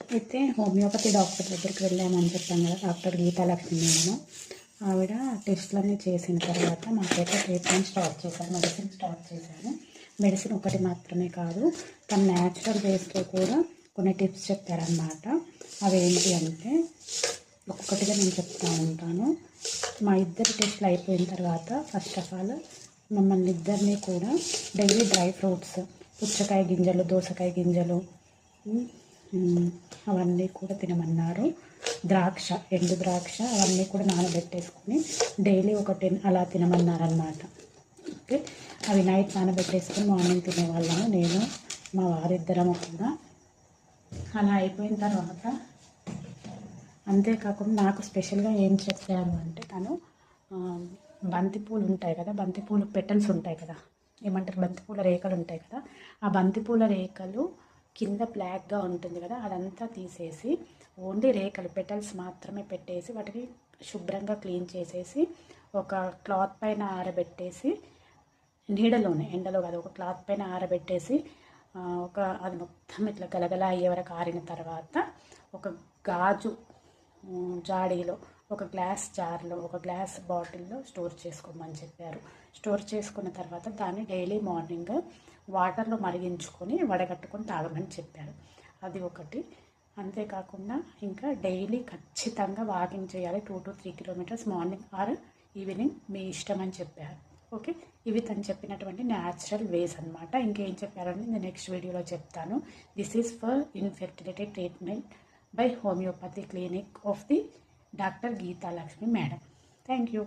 అయితే homeopathy doctor దగ్గరికి వెళ్ళామని చెప్పాను కదా డాక్టర్ గీతాలక్ష్మి నేను ఆవిడ టెస్ట్లన్నీ చేసిన తర్వాత మాకైతే ట్రీట్మెంట్ స్టార్ట్ చేశాను మెడిసిన్ స్టార్ట్ చేశాను మెడిసిన్ ఒకటి మాత్రమే కాదు తన న్యాచురల్ వేస్తో కూడా కొన్ని టిప్స్ చెప్పారనమాట అవి ఏంటి అంటే ఒక్కొక్కటిగా నేను చెప్తూ ఉంటాను. మా ఇద్దరి టెస్ట్లు అయిపోయిన తర్వాత ఫస్ట్ ఆఫ్ ఆల్ మమ్మల్ని ఇద్దరిని కూడా డైలీ డ్రై ఫ్రూట్స్ పుచ్చకాయ గింజలు దోసకాయ గింజలు అవన్నీ కూడా తినమన్నారు. ద్రాక్ష ఎండు ద్రాక్ష అవన్నీ కూడా నానబెట్టేసుకొని డైలీ ఒక టెన్ అలా తినమన్నారనమాట ఓకే? అవి నైట్ నానబెట్టేసుకొని మార్నింగ్ తినేవాళ్ళము. నేను మా వారిద్దరం కూడా. అలా అయిపోయిన తర్వాత అంతేకాకుండా నాకు స్పెషల్గా ఏం చెప్పాను అంటే తను బంతిపూలు ఉంటాయి కదా బంతిపూలు పెటల్స్ ఉంటాయి కదా ఏమంటారు? బంతిపూల రేఖలు ఉంటాయి కదా ఆ బంతిపూల రేఖలు కింద బ్లాక్గా ఉంటుంది కదా అదంతా తీసేసి ఓన్లీ రేఖలు పెటల్స్ మాత్రమే పెట్టేసి వాటిని శుభ్రంగా క్లీన్ చేసేసి ఒక క్లాత్ పైన ఆరబెట్టేసి నీడలోనే ఎండలో కాదు ఒక క్లాత్ పైన ఆరబెట్టేసి ఒక అది మొత్తం ఇట్లా గలగల అయ్యే వరకు ఆరిన తర్వాత ఒక గాజు జాడీలో ఒక గ్లాస్ జార్లో ఒక గ్లాస్ బాటిల్లో స్టోర్ చేసుకోమని చెప్పారు. స్టోర్ చేసుకున్న తర్వాత దాన్ని డైలీ మార్నింగ్ వాటర్లో మరిగించుకొని వడగట్టుకొని తాగమని చెప్పారు. అది ఒకటి. అంతేకాకుండా ఇంకా డైలీ ఖచ్చితంగా వాకింగ్ చేయాలి. Two to three kilometres morning or evening మీ ఇష్టం అని చెప్పారు. ఓకే? ఇవి తను చెప్పినటువంటి న్యాచురల్ వేస్ అనమాట ఇంకేం చెప్పారని నేను నెక్స్ట్ వీడియోలో చెప్తాను. This is for infertility treatment by homeopathy clinic of the doctor Geetha Lakshmi madam thank you